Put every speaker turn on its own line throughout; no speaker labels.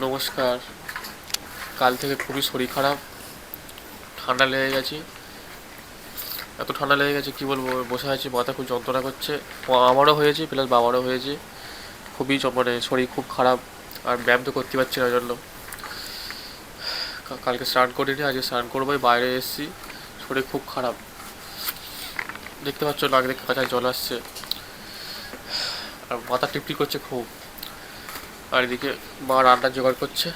নমস্কার। কাল থেকে খুবই শরীর খারাপ, ঠান্ডা লেগে গেছে। এত ঠান্ডা লেগে গেছে, কী বলব? বসে আছি, মাথা খুব যন্ত্রণা করছে। আমারও হয়েছে, প্লাস বাবারও হয়েছে। খুবই মানে শরীর খুব খারাপ, আর ব্যায়াম তো করতে পারছি না জন্য। কালকে স্নান করিনি, আজকে স্নান করব বাইরে এসেছি, শরীর খুব খারাপ। দেখতে পাচ্ছ নাক দেখে জল আসছে। আর মাথা টিপটি করছে খুব। আর এদিকে মা রান্নার জোগাড় করছে।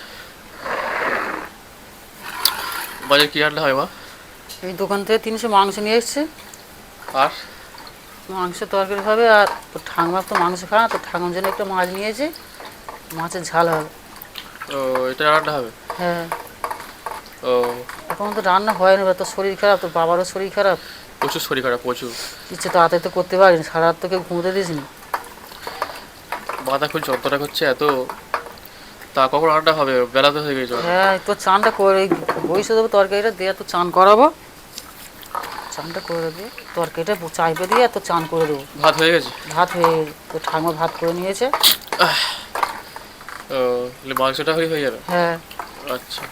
বাজার কি রান্না হয় মা?
এই দোকান থেকে তিনশো মাংস নিয়ে এসছে।
আর?
মাংস তরকারি হবে আর তোর ঠাকুমার তো মাংস খাওয়া না তো ঠাকুমার জন্য একটা মাছ নিয়েছে। মাছের ঝাল হবে।
ও এটা রান্না হবে?
হ্যাঁ।
ও।
এখন তো রান্না হয় না তোর শরীর খারাপ তোর বাবারও শরীর খারাপ।
প্রচুর শরীর খারাপ প্রচুর।
ইচ্ছে তাড়াতাড়ি তো করতে পারিনি সারা রাত তোকে ঘুমোতে দিসনি
মাথা খুব যন্ত্রণা করছে এত তা কখন রান্না হবে? বেলা তো হয়ে গেছে।
হ্যাঁ তোর চানটা করে বইসে দেবো তরকারিটা দিয়ে তো চান করাবো। চানটা করে দিয়ে তরকারিটা চাইপে দিয়ে তো চান করে দেবো।
ভাত হয়ে গেছে?
ভাত হয়ে তোর ঠাকুমা ভাত করে নিয়েছে।
ও মাংসটা হয়ে হয়ে যাবে?
হ্যাঁ।
আচ্ছা।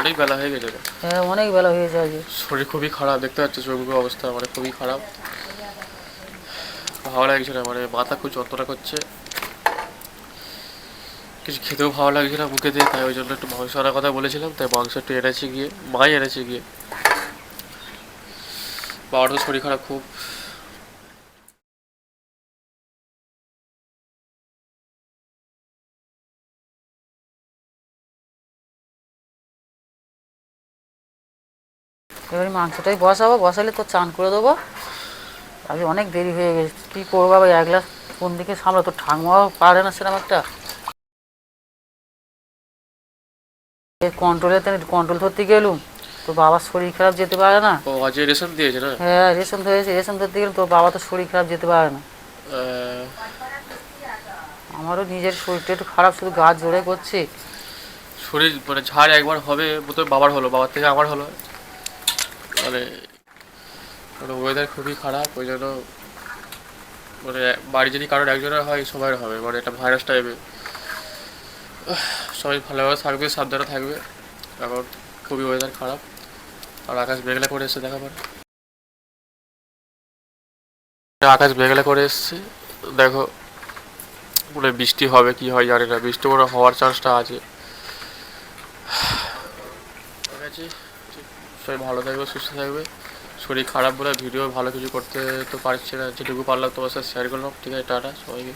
অনেক বেলা হয়ে গেছে।
হ্যাঁ অনেক বেলা হয়ে যায়।
শরীর খুবই খারাপ দেখতে পাচ্ছ চোখের অবস্থা মানে খুবই খারাপ। ভালো লাগছে না মানে মাথা খুব যন্ত্রণা করছে। কিছু খেতেও ভালো লাগছে না মুখে দিয়ে, তাই ওই জন্য একটু মাংস আনার কথা বলেছিলাম, তাই মাংস একটু এনেছে গিয়ে, মাই এনেছে গিয়ে। বাবার তো শরীর খারাপ খুব।
এবারে মাংসটাই বসাবো, বসালে তো চান করে দেবো। আজকে অনেক দেরি হয়ে গেছে। কী করব বাবা? এক গ্লাস কোন দিকে সামলা তো ঠাকুমাও পারে না সেরকম একটা কন্ট্রোলে কন্ট্রোল ধরতে গেলুম। তো বাবার শরীর খারাপ যেতে পারে না।
ও রেশন দিয়েছে না?
হ্যাঁ রেশন ধরেছে রেশন ধরতে গেলে তো বাবা তো শরীর খারাপ যেতে পারে না। আমারও নিজের শরীরটা একটু খারাপ শুধু গা জোরে করছে।
শরীর মানে ঝাড় একবার হবে তো বাবার হলো বাবার থেকে আমার হলো। মানে মানে ওয়েদার খুবই খারাপ, ওই জন্য মানে বাড়ি যদি কারোর একজনের হয় সবার হবে। মানে একটা ভাইরাস টাইপের সবাই ভালোভাবে থাকবে, সাবধানে থাকবে। এখন খুবই ওয়েদার খারাপ। আর আকাশ মেঘলা করে এসছে দেখা পারে আকাশ মেঘলা করে এসছে। দেখো মানে বৃষ্টি হবে কি হয় জানি না। বৃষ্টি মনে হওয়ার চান্সটা আছে। ঠিক আছে? সবাই ভালো থাকবে, সুস্থ থাকবে। শরীর খারাপ বলে ভিডিও ভালো কিছু করতে তো পারছি না। যেটুকু পারলাম তোমার সাথে শেয়ার করলাম। ঠিক আছে, টাটা, সবাইকে।